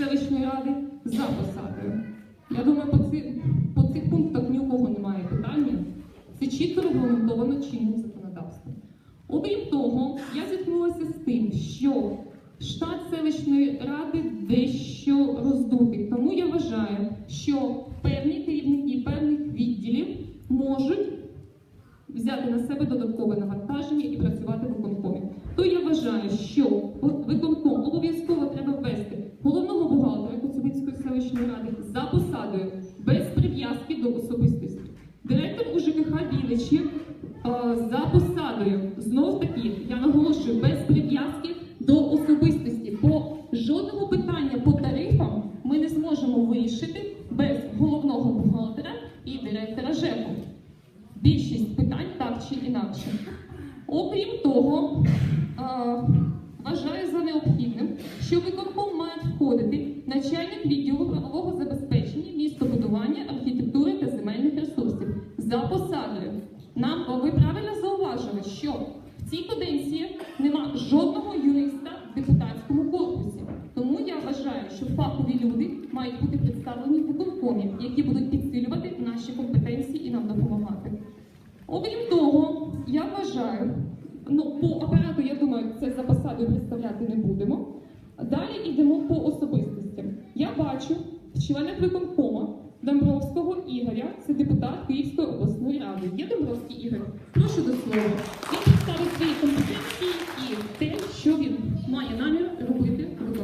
селищної ради за посадою. Я думаю, по, ці, по цих пунктах ні у кого немає питання. Це чітко регламентовано чинним законодавством. Окрім того, я зіткнулася з тим, що штат селищної ради дещо роздутий. Тому я вважаю, що певні керівники певних відділів можуть взяти на себе додаткове навантаження і працювати в виконкомі. То я вважаю, що виконком обов'язково треба ввести головного бухгалтера Коцюбинської селищної ради за посадою без прив'язки до особистості. Директор УЖКХ Біличі е, за посадою. Знов таки, я наголошую, без прив'язки до особистості, бо жодного питання по тарифам ми не зможемо вирішити без головного бухгалтера і директора ЖЕКу. Більшість питань так чи інакше. Окрім того, е, вважаю за необхідним, що виконком за посадою. Нам ви правильно зауважили, що в цій каденції нема жодного юриста в депутатському корпусі. Тому я вважаю, що фахові люди мають бути представлені в виконкомі, які будуть підсилювати наші компетенції і нам допомагати. Окрім того, я вважаю, ну по апарату, я думаю, це за посадою представляти не будемо. Далі йдемо по особистостям. Я бачу в членах виконкома Домбровського Ігоря, це депутат Київської обласної ради. Є Домбровський Ігор? Прошу до слова. Він представить свої компетенції і те, що він має намір робити виконати.